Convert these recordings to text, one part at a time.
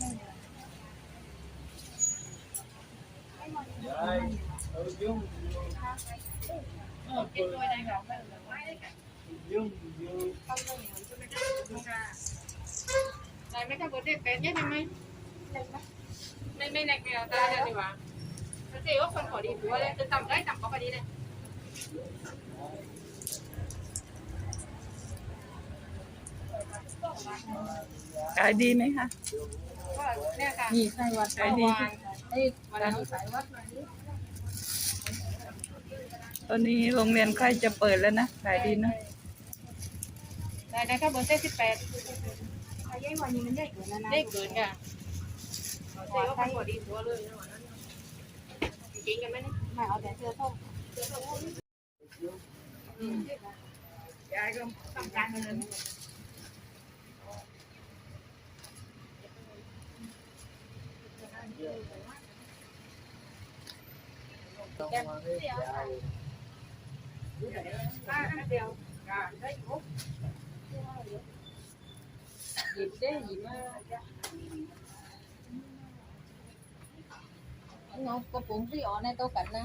ไหนไม่ทำบทเด็กเป็นยังไงไม่ไม่แรกแมวตาเดียวดีกว่เจ๊ว่าคนขอดีหัวเลยจะต่ได้ต่ำก็พอดีเลยขายดีไหมคะ ก็เนี่ยค่ะนี่ไส้วัดขายดีไอ้วันนี้สายวัดมาตอนนี้โรงเรียนใกล้จะเปิดแล้วนะขายดีนะ Đây này các bữa tiệc 18ไอ้ยัยวันนี้มันใหญ่กว่านั้นนะ Đây gửi kìa Nó chỉ ốc phần khỏi đi chúa luôn Chính cái mấy ไม่เอาแต่เสื้อส้มยายก็ต้องการเงิน หยิบได้หยิบมา nó có bốn cái ó này tôi cắn nè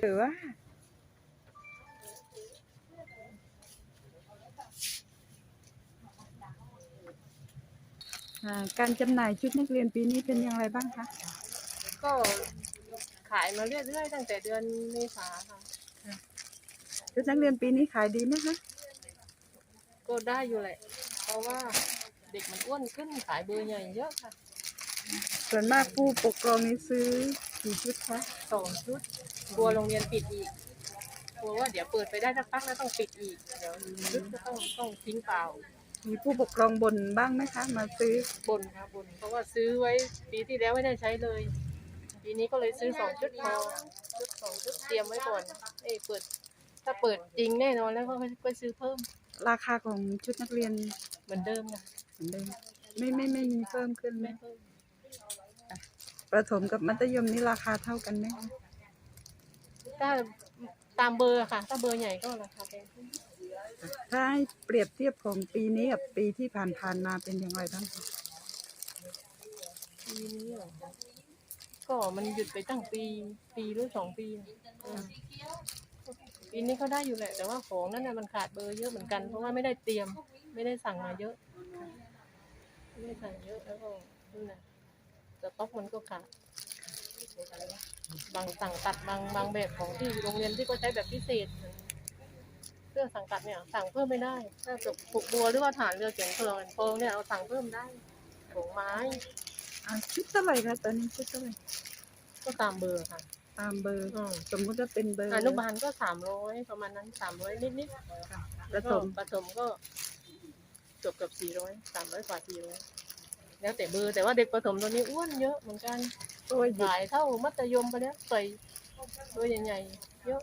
หรือว่าอ่าการจำหน่ายชุดนักเรียนปีนี้เป็นอย่างไรบ้างคะ ก็ขายมาเรื่อยๆตั้งแต่เดือนเมษาค่ะ ชุดนักเรียนปีนี้ขายดีไหมคะ ก็ได้อยู่แหละ เพราะว่าเด็กมันอ้วนขึ้นขายเบอร์ใหญ่เยอะค่ะ ส่วนมากผู้ปกครองนี่ซื้อกี่ชุดคะสองชุด กลัวโรงเรียนปิดอีกกลัวว่าเดี๋ยวเปิดไปได้สักพักแล้วต้องปิดอีก เดี๋ยวชุดก็ต้องต้องทิ้งเปล่า มีผู้ปกครองบ่นบ้างไหมคะ มาซื้อบนค่ะบน เพราะว่าซื้อไว้ปีที่แล้วไม่ได้ใช้เลย ปีนี้ก็เลยซื้อสองชุดพอชุดสองชุดเตรียมไว้ก่อน เอ้ยเปิด ถ้าเปิดจริงแน่นอนแล้วก็ก็ซื้อเพิ่ม ราคาของชุดนักเรียนเหมือนเดิมค่ะเหมือนเดิมไม่ไม่ไม่มีเพิ่มขึ้นไหมไม่เพิ่ม ประถมกับมัธยมนี่ราคาเท่ากันไหมคะ ถ้าตามเบอร์ค่ะ ถ้าเบอร์ใหญ่ก็ราคาแพงขึ้นถ้าให้เปรียบเทียบของปีนี้กับปีที่ผ่านๆมาเป็นอย่างไรบ้างคะปีนี้เหรอคะก็มันหยุดไปตั้งปีปีหรือสองปีอืมปีนี้ก็ได้อยู่แหละ แต่ว่าของนั่นน่ะมันขาดเบอร์เยอะเหมือนกัน เพราะว่าไม่ได้เตรียม ไม่ได้สั่งมาเยอะ ไม่ได้สั่งเยอะแล้วก็นั่นน่ะสต็อกมันก็ขาด บางสั่งตัดบางบางแบบของที่โรงเรียนที่ก็ใช้แบบพิเศษเสื้อสังกัดเนี่ยสั่งเพิ่มไม่ได้ถ้าจบผูกบัวหรือว่าฐานเรือเสียงเพลิงโพงเนี่ยเราสั่งเพิ่มได้ของไม้อ่าชุดเท่าไหร่คะตอนนี้ชุดเท่าไหร่ก็ตามเบอร์ค่ะ ตามเบอร์อืมสมมุติว่าเป็นเบอร์อนุบาลก็สามร้อยประมาณนั้นสามร้อยนิดนิดประถมประถมก็จบกับสี่ร้อยสามร้อยกว่าสี่ร้อยแล้วแต่เบอร์แต่ว่าเด็กประถมตอนนี้อ้วนเยอะเหมือนกัน ตัวหยิบหญ่เท่ามัธยมไปแล้วใส่ตัวใหญ่ๆเยอะ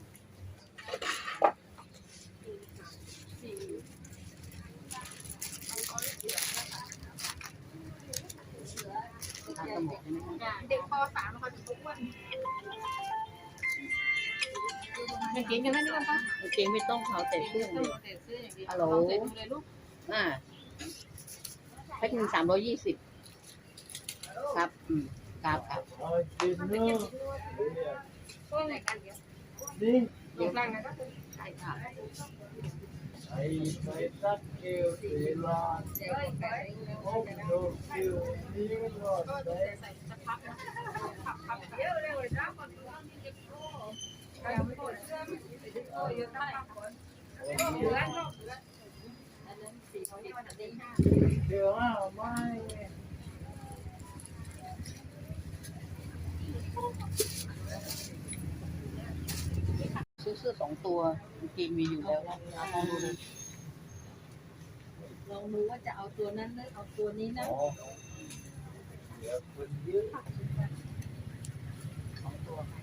กางเกงกันไหมนี่กันปะกางเกงไม่ต้องเขาแต่เสื้อต้เลองยแต่เสื้ออย่างเดียวฮัลโหลต้องใส่ดูเลยลูกอ่าแพ็คหนึ่งสามร้อยยี่สิบครับอืมครับครับช่วยอะไรกันเดี๋ยวลงล่างนะก็คือใช่ค่ะเดี๋ยวไปก็จะใส่สักพักนะพักพักเดี๋ยวเร็วเลยนะก่อนยังไม่หมดเสื้อโอ้ยยังได้เหลือเนาะ เหลืออันนั้นสี่คนนี้วันที่ห้าซื้อเสื้อสองตัวกางเกงมีอยู่แล้วนะลองดูนะลองดูว่าจะเอาตัวนั้นหรือเอาตัวนี้นะสองตัวจะ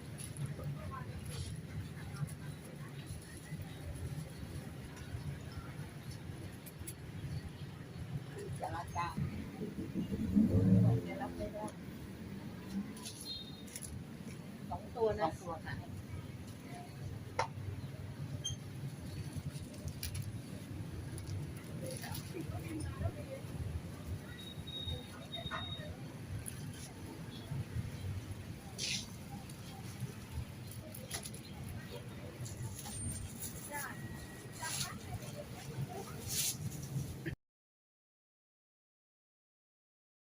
สองตัวนะสองตัวค่ะ